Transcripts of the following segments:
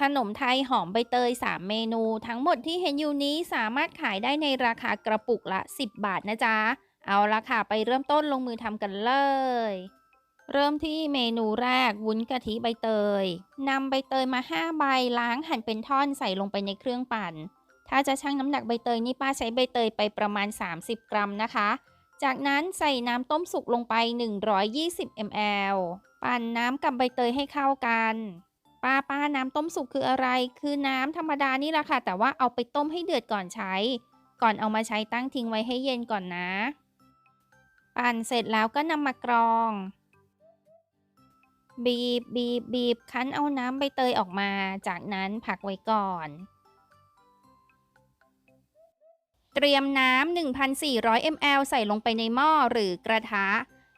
ขนมไทยหอมใบเตย 3 เมนู ทั้งหมดที่เห็นอยู่นี้สามารถขายได้ในราคากระปุกละ 10 บาทนะจ๊ะ เอาละค่ะ ไปเริ่มต้นลงมือทำกันเลย เริ่มที่เมนูแรกวุ้นกะทิใบเตยนำใบเตยมา 5 ใบล้างหั่นเป็นท่อนใส่ลงไปในเครื่องปั่น ถ้าจะชั่งน้ำหนักใบเตยนี่ป้าใช้ใบเตยไปประมาณ 30 กรัมนะคะ จากนั้นใส่น้ำต้มสุกลงไป 120 ml ปั่นน้ำกับใบเตยให้เข้ากัน น้ำต้มสุกคืออะไร คือน้ำธรรมดานี่แหละค่ะ แต่ว่าเอาไปต้มให้เดือดก่อนใช้ ก่อนเอามาใช้ตั้งทิ้งไว้ให้เย็นก่อนนะ ปั่นเสร็จแล้วก็นำมากรอง บีบบีบบีบคั้นเอาน้ำใบเตยออกมา จากนั้นพักไว้ก่อน เตรียมน้ำ 1,400 ml ใส่ลงไปในหม้อหรือกระทะ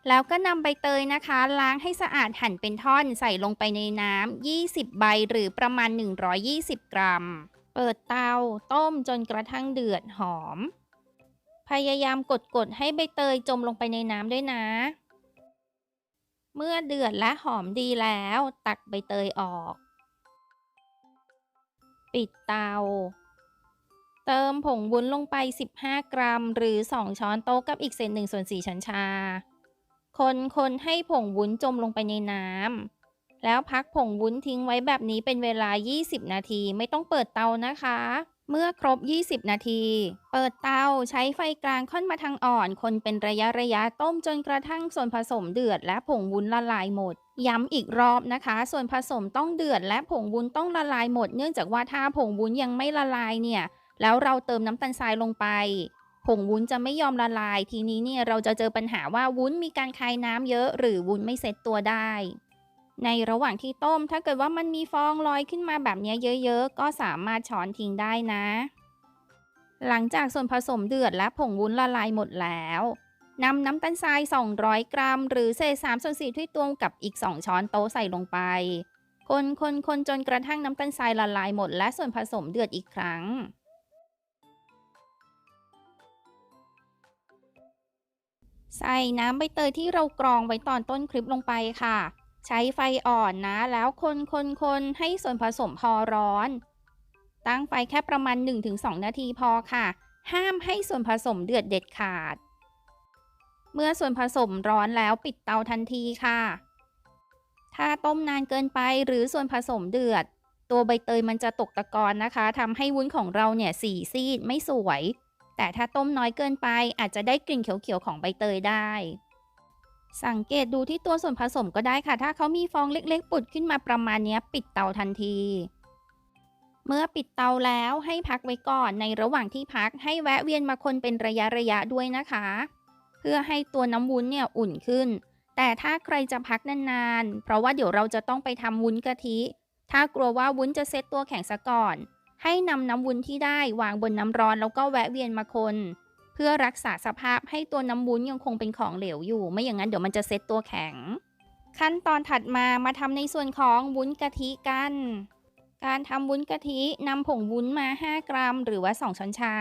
แล้วก็นำใบเตยนะคะ ล้างให้สะอาดหั่นเป็นท่อนใส่ลงไปในน้ำ 20 ใบหรือประมาณ 120 กรัม เปิดเตาต้มจนกระทั่งเดือดหอม พยายามกดๆให้ใบเตยจมลงไปในน้ำด้วยนะ เมื่อเดือดและหอมดีแล้ว ตักใบเตยออก ปิดเตา เติมผงวุ้นลงไป 15 กรัม หรือ 2 ช้อนโต๊ะกับอีกเศษ1ส่วน4ช้อนชา คนคนให้ผงวุ้นจมลงไปในน้ำแล้วพักผงวุ้นทิ้งไว้แบบนี้เป็นเวลา 20 นาทีไม่ต้องเปิดเตานะคะ เมื่อครบ 20 นาที เปิดเตาใช้ไฟกลางค่อนมาทางอ่อน คนเป็นระยะระยะต้มจนกระทั่งส่วนผสมเดือดและผงวุ้นละลายหมด ย้ำอีกรอบนะคะ ส่วนผสมต้องเดือดและผงวุ้นต้องละลายหมด เนื่องจากว่าถ้าผงวุ้นยังไม่ละลายเนี่ยแล้วเราเติมน้ำตาลทรายลงไป ผงวุ้นจะไม่ยอมละลาย ทีนี้เนี่ยเราจะเจอปัญหาว่าวุ้นมีการคายน้ำเยอะ หรือวุ้นไม่เซ็ตตัวได้ ในระหว่างที่ต้ม ถ้าเกิดว่ามันมีฟองลอยขึ้นมาแบบนี้เยอะๆ ก็สามารถช้อนทิ้งได้นะ หลังจากส่วนผสมเดือดและผงวุ้นละลายหมดแล้วนำน้ำตาลทราย 200 กรัม หรือเศษ3ส่วน4ถ้วยตวงกับอีก 2 ช้อนโต๊ะใส่ลงไป คนคนคนจนกระทั่งน้ำตาลทรายละลายหมด และส่วนผสมเดือดอีกครั้ง ใส่น้ำใบเตยที่เรากรองไว้ตอนต้นคลิปลงไปค่ะ ใช้ไฟอ่อนนะ แล้วคนคนคนให้ส่วนผสมพอร้อน ตั้งไฟแค่ประมาณ 1-2 นาทีพอค่ะ ห้ามให้ส่วนผสมเดือดเด็ดขาด เมื่อส่วนผสมร้อนแล้วปิดเตาทันทีค่ะ ถ้าต้มนานเกินไปหรือส่วนผสมเดือด ตัวใบเตยมันจะตกตะกอนนะคะทำให้วุ้นของเราเนี่ยสีซีดไม่สวย แต่ถ้าต้มน้อยเกินไปอาจจะได้กลิ่นเขียวๆของใบเตยได้ สังเกตดูที่ตัวส่วนผสมก็ได้ค่ะ ถ้าเขามีฟองเล็กๆ ปุดขึ้นมาประมาณนี้ปิดเตาทันที เมื่อปิดเตาแล้วให้พักไว้ก่อน ในระหว่างที่พักให้แวะเวียนมาคนเป็นระยะระยะด้วยนะคะ เพื่อให้ตัวน้ำวุ้นเนี่ยอุ่นขึ้น แต่ถ้าใครจะพักนานๆ เพราะว่าเดี๋ยวเราจะต้องไปทำวุ้นกะทิ ถ้ากลัวว่าวุ้นจะเซตตัวแข็งซะก่อน ให้นำน้ำวุ้นที่ได้วางบนน้ำร้อนแล้วก็แวะเวียนมาคน เพื่อรักษาสภาพให้ตัวน้ำวุ้นยังคงเป็นของเหลวอยู่ ไม่อย่างนั้นเดี๋ยวมันจะเซตตัวแข็ง ขั้นตอนถัดมามาทำในส่วนของวุ้นกะทิกัน การทำวุ้นกะทินำผงวุ้นมา 5 กรัม หรือว่า 2 ช้อนชา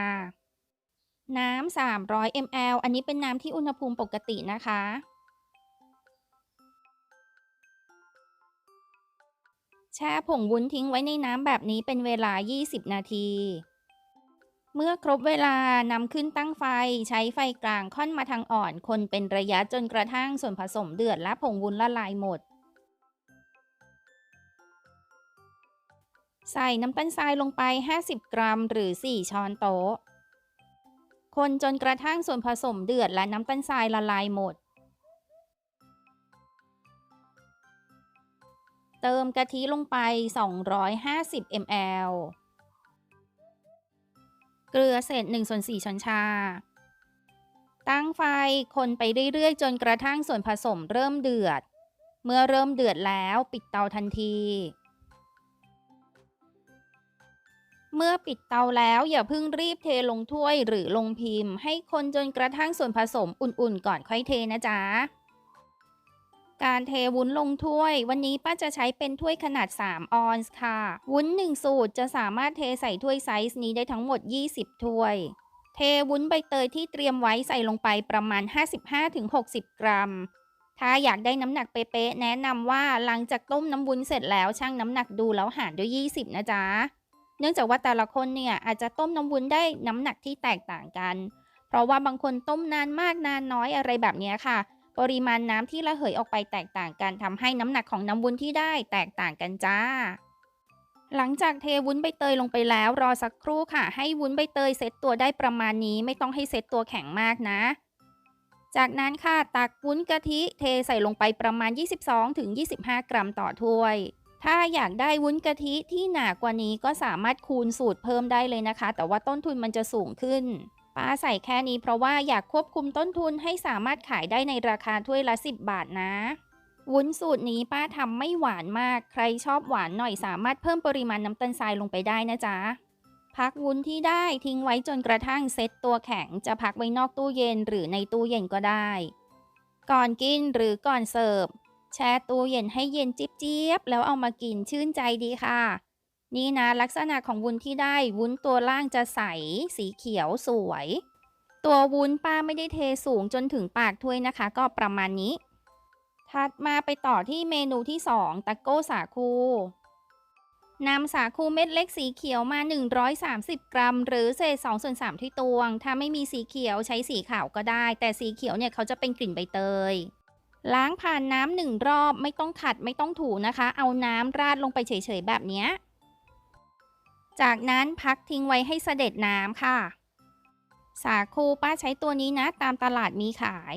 น้ำ300 ml อันนี้เป็นน้ำที่อุณหภูมิปกตินะคะ แช่ผงวุ้นทิ้งไว้ในน้ำแบบนี้เป็นเวลา 20 นาที เมื่อครบเวลานำขึ้นตั้งไฟใช้ไฟกลางค่อนมาทางอ่อน คนเป็นระยะจนกระทั่งส่วนผสมเดือดและผงวุ้นละลายหมด ใส่น้ำตาลทรายลงไป 50 กรัม หรือ 4 ช้อนโต๊ะ คนจนกระทั่งส่วนผสมเดือดและน้ำตาลทรายละลายหมด เติมกะทิลงไป 250 ml เกลือเศษ1ส่วน4ช้อนชา ตั้งไฟคนไปเรื่อยๆ จนกระทั่งส่วนผสมเริ่มเดือด เมื่อเริ่มเดือดแล้วปิดเตาทันที เมื่อปิดเตาแล้วอย่าเพิ่งรีบเทลงถ้วยหรือลงพิมพ์ ให้คนจนกระทั่งส่วนผสมอุ่นๆ ก่อนค่อยเทนะจ๊ะ การเทวุ้นลงถ้วย วันนี้ป้าจะใช้เป็นถ้วยขนาด 3 ออนซ์ค่ะ วุ้น 1 สูตรจะสามารถเทใส่ถ้วยไซส์นี้ได้ทั้งหมด 20 ถ้วย เทวุ้นใบเตยที่เตรียมไว้ใส่ลงไปประมาณ 55-60 กรัม ถ้าอยากได้น้ำหนักเป๊ะๆแนะนำว่าหลังจากต้มน้ำวุ้นเสร็จแล้วชั่งน้ำหนักดูแล้วหารด้วย 20 นะจ๊ะ เนื่องจากว่าแต่ละคนเนี่ยอาจจะต้มน้ำวุ้นได้น้ำหนักที่แตกต่างกัน เพราะว่าบางคนต้มนานมากนานน้อยอะไรแบบนี้ค่ะ ปริมาณน้ำที่ระเหยออกไปแตกต่างกันทำให้น้ำหนักของน้ำวุ้นที่ได้แตกต่างกันจ้า หลังจากเทวุ้นใบเตยลงไปแล้วรอสักครู่ค่ะ ให้วุ้นใบเตยเซตตัวได้ประมาณนี้ไม่ต้องให้เซตตัวแข็งมากนะ จากนั้นค่ะตักวุ้นกะทิเทใส่ลงไปประมาณ 22-25 กรัมต่อถ้วยถ้าอยากได้วุ้นกะทิที่หนากว่านี้ก็สามารถคูณสูตรเพิ่มได้เลยนะคะ แต่ว่าต้นทุนมันจะสูงขึ้น ป้าใส่แค่นี้เพราะว่าอยากควบคุมต้นทุนให้สามารถขายได้ในราคาถ้วยละ 10 บาทนะ วุ้นสูตรนี้ป้าทำไม่หวานมาก ใครชอบหวานหน่อยสามารถเพิ่มปริมาณน้ำตาลทรายลงไปได้นะจ๊ะ พักวุ้นที่ได้ทิ้งไว้จนกระทั่งเซ็ตตัวแข็ง จะพักไว้นอกตู้เย็นหรือในตู้เย็นก็ได้ ก่อนกินหรือก่อนเสิร์ฟแช่ตู้เย็นให้เย็นจิ๊บจ๊บแล้วเอามากินชื่นใจดีค่ะ นี่นะลักษณะของวุ้นที่ได้วุ้นตัวล่างจะใสสีเขียวสวย ตัววุ้นป้าไม่ได้เทสูงจนถึงปากถ้วยนะคะ ก็ประมาณนี้ ถัดมาไปต่อที่เมนูที่ 2ตะโก้สาคูนำสาคูเม็ดเล็กสีเขียวมา 130 กรัม หรือเศษ2ส่วน3ที่ตวง ถ้าไม่มีสีเขียวใช้สีขาวก็ได้ แต่สีเขียวเนี่ยเขาจะเป็นกลิ่นใบเตย ล้างผ่านน้ำหนึ่งรอบไม่ต้องขัดไม่ต้องถูนะคะ เอาน้ำราดลงไปเฉยๆแบบเนี้ย จากนั้นพักทิ้งไว้ให้เสด็จน้ำค่ะ สาคูป้าใช้ตัวนี้นะตามตลาดมีขาย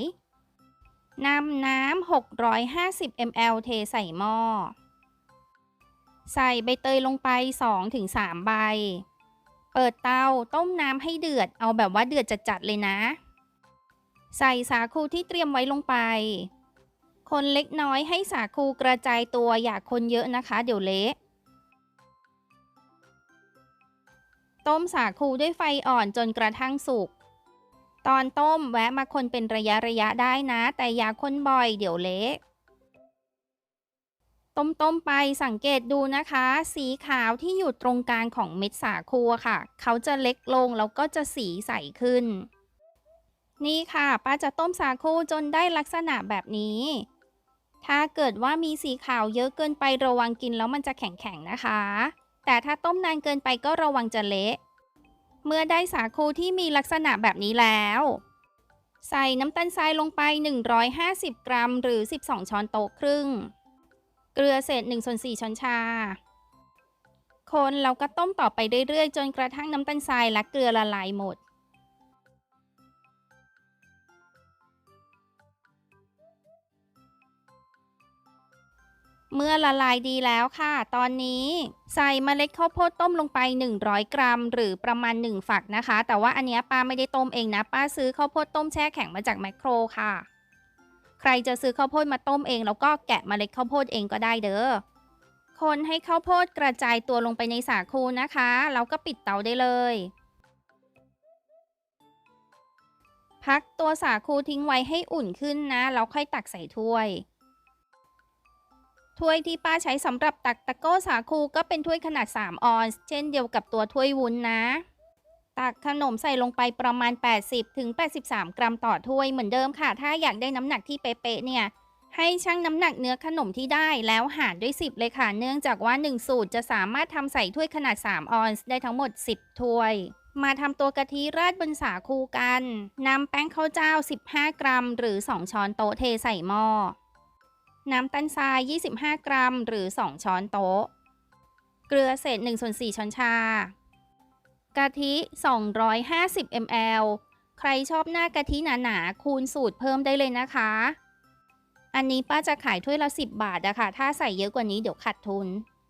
นำน้ำ 650 ml เทใส่หม้อ ใส่ใบเตยลงไป 2-3 ใบ เปิดเตาต้มน้ำให้เดือด เอาแบบว่าเดือดจัดๆเลยนะ ใส่สาคูที่เตรียมไว้ลงไป คนเล็กน้อยให้สาคูกระจายตัวอย่าคนเยอะนะคะ เดี๋ยวเละ ต้มสาคูด้วยไฟอ่อนจนกระทั่งสุก ตอนต้มแวะมาคนเป็นระยะระยะได้นะ แต่อย่าคนบ่อยเดี๋ยวเละต้มๆไปสังเกตดูนะคะ สีขาวที่อยู่ตรงกลางของเม็ดสาคูค่ะ เขาจะเล็กลงแล้วก็จะสีใสขึ้น นี่ค่ะป้าจะต้มสาคูจนได้ลักษณะแบบนี้ ถ้าเกิดว่ามีสีขาวเยอะเกินไประวังกินแล้วมันจะแข็งๆนะคะ แต่ถ้าต้มนานเกินไปก็ระวังจะเละ เมื่อได้สาคูที่มีลักษณะแบบนี้แล้ว ใส่น้ำตาลทรายลงไป 150 กรัม หรือ 12 ช้อนโต๊ะครึ่ง เกลือเศษ1ส่วน4ช้อนชา คนแล้วก็ต้มต่อไปเรื่อยๆ จนกระทั่งน้ำตาลทรายและเกลือละลายหมด เมื่อละลายดีแล้วค่ะ ตอนนี้ใส่เมล็ดข้าวโพดต้มลงไป 100 กรัม หรือประมาณ 1 ฝักนะคะ แต่ว่าอันนี้ป้าไม่ได้ต้มเองนะ ป้าซื้อข้าวโพดต้มแช่แข็งมาจากแมคโครค่ะ ใครจะซื้อข้าวโพดมาต้มเอง แล้วก็แกะเมล็ดข้าวโพดเองก็ได้เด้อ คนให้ข้าวโพดกระจายตัวลงไปในสาคูนะคะ แล้วก็ปิดเตาได้เลย พักตัวสาคูทิ้งไว้ให้อุ่นขึ้นนะ แล้วค่อยตักใส่ถ้วย ถ้วยที่ป้าใช้สำหรับตักตะโก้สาคูก็เป็นถ้วยขนาด 3 ออนซ์เช่นเดียวกับตัวถ้วยวุ้นนะ ตักขนมใส่ลงไปประมาณ 80ถึง83 กรัมต่อถ้วยเหมือนเดิมค่ะ ถ้าอยากได้น้ำหนักที่เป๊ะๆเนี่ย ให้ชั่งน้ำหนักเนื้อขนมที่ได้แล้วหารด้วย 10 เลยค่ะ เนื่องจากว่า 1 สูตรจะสามารถทำใส่ถ้วยขนาด 3 ออนซ์ได้ทั้งหมด 10 ถ้วยมาทำตัวกะทิราดบนสาคูกัน นำแป้งข้าวเจ้า 15 กรัม หรือ 2 ช้อนโต๊ะเทใส่หม้อ น้ำตาลทราย 25 กรัม หรือ 2 ช้อนโต๊ะ เกลือเศษ1ส่วน4ช้อนชา กะทิ 250 ml ใครชอบหน้ากะทิหนาๆ คูณสูตรเพิ่มได้เลยนะคะ อันนี้ป้าจะขายถ้วยละ 10 บาทอะค่ะ ถ้าใส่เยอะกว่านี้เดี๋ยวขาดทุน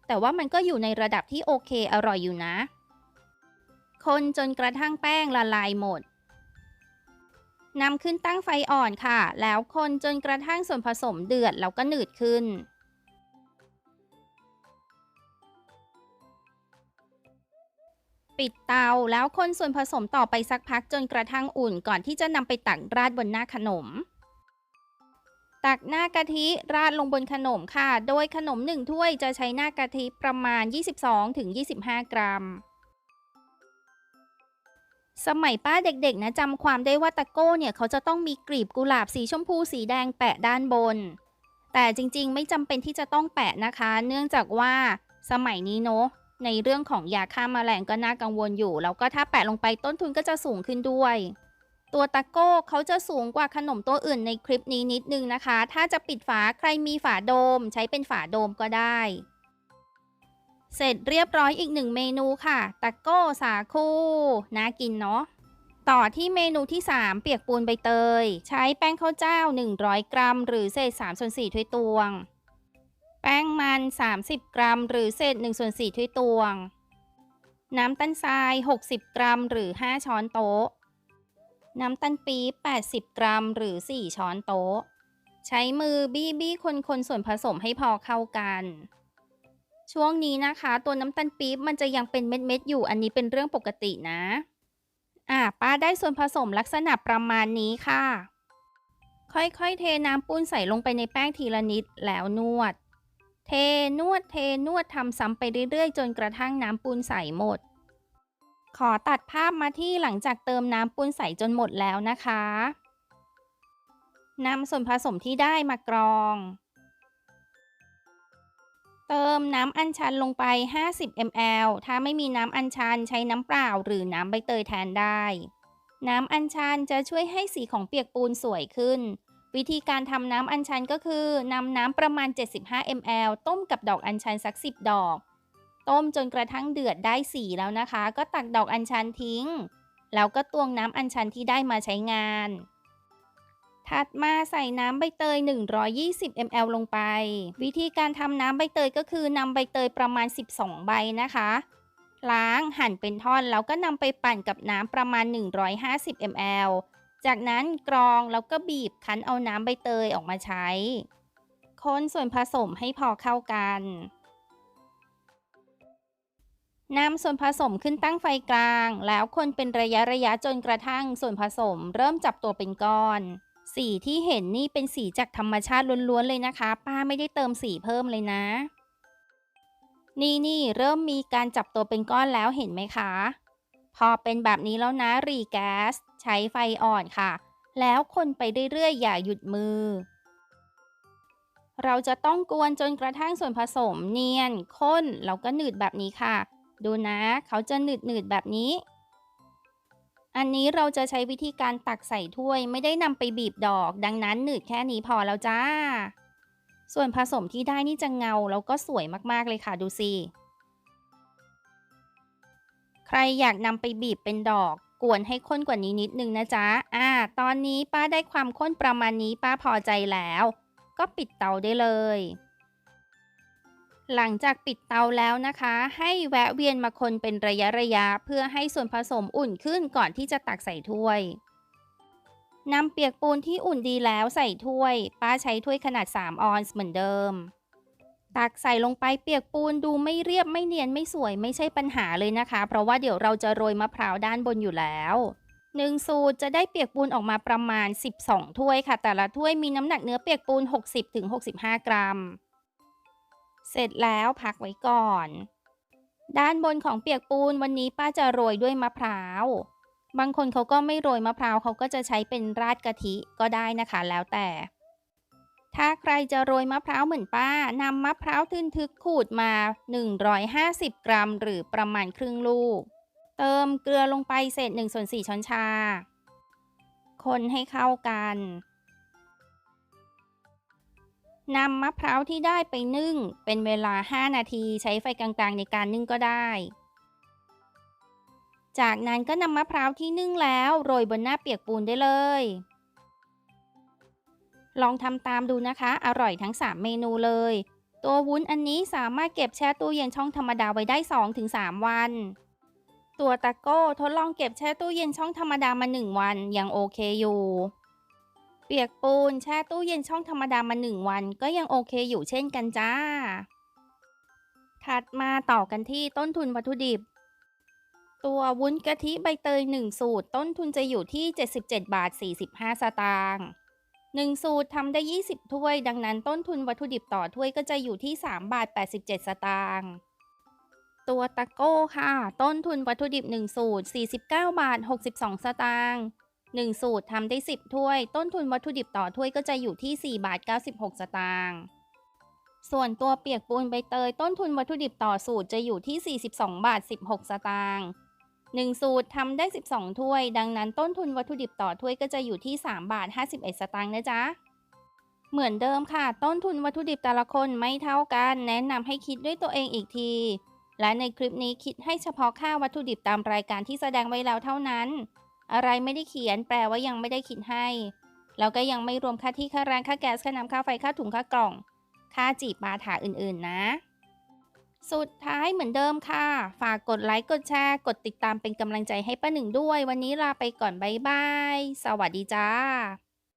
แต่ว่ามันก็อยู่ในระดับที่โอเคอร่อยอยู่นะ คนจนกระทั่งแป้งละลายหมด นำขึ้นตั้งไฟอ่อนค่ะ แล้วคนจนกระทั่งส่วนผสมเดือดแล้วก็หนืดขึ้น ปิดเตาแล้วคนส่วนผสมต่อไปสักพักจนกระทั่งอุ่นก่อนที่จะนำไปตักราดบนหน้าขนม ตักหน้ากะทิราดลงบนขนมค่ะ โดยขนมหนึ่งถ้วยจะใช้หน้ากะทิประมาณ 22-25 กรัม สมัยป้าเด็กๆนะจำความได้ว่าตะโก้เนี่ยเขาจะต้องมีกลีบกุหลาบสีชมพูสีแดงแปะด้านบน แต่จริงๆ ไม่จำเป็นที่จะต้องแปะนะคะ เนื่องจากว่าสมัยนี้เนาะในเรื่องของยาฆ่ามาแมลงก็น่ากังวลอยู่ แล้วก็ถ้าแปะลงไปต้นทุนก็จะสูงขึ้นด้วย ตัวตะโก้เขาจะสูงกว่าขนมตัวอื่นในคลิปนี้นิดนึงนะคะ ถ้าจะปิดฝาใครมีฝาโดม ใช้เป็นฝาโดมก็ได้ เสร็จเรียบร้อยอีกหนึ่งเมนูค่ะตะโก้สาคูน่ากินเนาะต่อที่เมนูที่ 3 เปียกปูนใบเตย ใช้แป้งข้าวเจ้า 100 กรัม หรือเศษ3ส่วน4ถ้วยตวง แป้งมัน 30 กรัม หรือเศษ1ส่วน4ถ้วยตวง น้ำตาลทราย 60 กรัม หรือ 5 ช้อนโต๊ะ น้ำตาลปี๊บ80 กรัม หรือ 4 ช้อนโต๊ะ ใช้มือบี้บี้คนๆส่วนผสมให้พอเข้ากัน ช่วงนี้นะคะ ตัวน้ำตาลปี๊บมันจะยังเป็นเม็ดๆอยู่ อันนี้เป็นเรื่องปกตินะ อ่าป้าได้ส่วนผสมลักษณะประมาณนี้ค่ะ ค่อยๆ เทน้ำปูนใส่ลงไปในแป้งทีละนิดแล้วนวด เทนวดเทนวดทำซ้ำไปเรื่อยๆ จนกระทั่งน้ำปูนใสหมด ขอตัดภาพมาที่หลังจากเติมน้ำปูนใสจนหมดแล้วนะคะนำส่วนผสมที่ได้มากรอง เติมน้ำอัญชันลงไป 50 ml ถ้าไม่มีน้ำอัญชันใช้น้ำเปล่าหรือน้ำใบเตยแทนได้ น้ำอัญชันจะช่วยให้สีของเปียกปูนสวยขึ้น วิธีการทำน้ำอัญชันก็คือนำน้ำประมาณ 75 ml ต้มกับดอกอัญชันสัก 10 ดอก ต้มจนกระทั่งเดือดได้สีแล้วนะคะ ก็ตักดอกอัญชันทิ้ง แล้วก็ตวงน้ำอัญชันที่ได้มาใช้งาน ถัดมาใส่น้ำใบเตย 120 ml ลงไป วิธีการทำน้ำใบเตยก็คือนำใบเตยประมาณ 12 ใบนะคะ ล้างหั่นเป็นท่อนแล้วก็นำไปปั่นกับน้ำประมาณ 150 ml จากนั้นกรองแล้วก็บีบคั้นเอาน้ำใบเตยออกมาใช้ คนส่วนผสมให้พอเข้ากันนำส่วนผสมขึ้นตั้งไฟกลาง แล้วคนเป็นระยะระยะจนกระทั่งส่วนผสมเริ่มจับตัวเป็นก้อน สีที่เห็นนี่เป็นสีจากธรรมชาติล้วนๆเลยนะคะ ป้าไม่ได้เติมสีเพิ่มเลยนะ นี่นี่เริ่มมีการจับตัวเป็นก้อนแล้วเห็นไหมคะ พอเป็นแบบนี้แล้วนะรีแก๊สใช้ไฟอ่อนค่ะ แล้วคนไปเรื่อยๆอย่าหยุดมือ เราจะต้องกวนจนกระทั่งส่วนผสมเนียนข้นแล้วก็หนืดแบบนี้ค่ะ ดูนะ เขาจะหนืดหนืดแบบนี้ อันนี้เราจะใช้วิธีการตักใส่ถ้วยไม่ได้นำไปบีบดอก ดังนั้นหนืดแค่นี้พอแล้วจ้า ส่วนผสมที่ได้นี่จะเงาแล้วก็สวยมากๆเลยค่ะดูสิ ใครอยากนำไปบีบเป็นดอกกวนให้ข้นกว่านี้นิดนึงนะจ๊ะ อ่า ตอนนี้ป้าได้ความข้นประมาณนี้ป้าพอใจแล้ว ก็ปิดเตาได้เลย หลังจากปิดเตาแล้วนะคะ ให้แวะเวียนมาคนเป็นระยะระยะเพื่อให้ส่วนผสมอุ่นขึ้นก่อนที่จะตักใส่ถ้วยนำเปียกปูนที่อุ่นดีแล้วใส่ถ้วย ป้าใช้ถ้วยขนาด 3 ออนซ์เหมือนเดิม ตักใส่ลงไปเปียกปูนดูไม่เรียบไม่เนียนไม่สวยไม่ใช่ปัญหาเลยนะคะ เพราะว่าเดี๋ยวเราจะโรยมะพร้าวด้านบนอยู่แล้วหนึ่งสูตรจะได้เปียกปูนออกมาประมาณ 12 ถ้วยค่ะ แต่ละถ้วยมีน้ำหนักเนื้อเปียกปูน 60-65 กรัม เสร็จแล้วพักไว้ก่อน ด้านบนของเปียกปูนวันนี้ป้าจะโรยด้วยมะพร้าว บางคนเขาก็ไม่โรยมะพร้าวเขาก็จะใช้เป็นราดกะทิก็ได้นะคะแล้วแต่ ถ้าใครจะโรยมะพร้าวเหมือนป้านำมะพร้าวทึนทึกขูดมา 150 กรัม หรือประมาณครึ่งลูก เติมเกลือลงไปเศษ1ส่วน4ช้อนชา คนให้เข้ากัน นำมะพร้าวที่ได้ไปนึ่ง เป็นเวลา 5 นาทีใช้ไฟกลางๆ ในการนึ่งก็ได้ จากนั้นก็นำมะพร้าวที่นึ่งแล้วโรยบนหน้าเปียกปูนได้เลย ลองทำตามดูนะคะ อร่อยทั้ง 3 เมนูเลย ตัววุ้นอันนี้สามารถเก็บแช่ตู้เย็นช่องธรรมดาไว้ได้ 2-3 วัน ตัวตะโก้ทดลองเก็บแช่ตู้เย็นช่องธรรมดามา 1 วันยังโอเคอยู่ เปียกปูนแช่ตู้เย็นช่องธรรมดามา 1 วัน ก็ยังโอเคอยู่เช่นกันจ้า ถัดมาต่อกันที่ต้นทุนวัตถุดิบ ตัววุ้นกะทิใบเตย 1 สูตร ต้นทุนจะอยู่ที่ 77 บาท 45 สตางค์1สูตรทำได้ 20 ถ้วย ดังนั้นต้นทุนวัตถุดิบต่อถ้วยก็จะอยู่ที่ 3 บาท 87 สตางค์ตัวตะโก้ค่ะ ต้นทุนวัตถุดิบ 1 สูตร 49 บาท 62 สตางค์ 1 สูตรทำได้ 10 ถ้วย ต้นทุนวัตถุดิบต่อถ้วยก็จะอยู่ที่ 4 บาท 96 สตางค์ส่วนตัวเปียกปูนใบเตยต้นทุนวัตถุดิบต่อสูตรจะอยู่ที่ 42 บาท 16 สตางค์1สูตรทำได้ 12 ถ้วย ดังนั้นต้นทุนวัตถุดิบต่อถ้วยก็จะอยู่ที่ 3 บาท 51 สตางค์นะจ๊ะ เหมือนเดิมค่ะ ต้นทุนวัตถุดิบแต่ละคนไม่เท่ากัน แนะนำให้คิดด้วยตัวเองอีกที และในคลิปนี้คิดให้เฉพาะค่าวัตถุดิบตามรายการที่แสดงไว้แล้วเท่านั้น อะไรไม่ได้เขียน แปลว่ายังไม่ได้คิดให้ แล้วก็ยังไม่รวมค่าที่ค่าแรงค่าแก๊สค่าน้ำค่าไฟค่าถุงค่ากล่อง ค่าจีบปาถาอื่นๆนะ สุดท้ายเหมือนเดิมค่ะ ฝากกดไลค์กดแชร์ กดติดตามเป็นกำลังใจให้ป้าหนึ่งด้วย วันนี้ลาไปก่อนบ๊ายบาย สวัสดีจ้า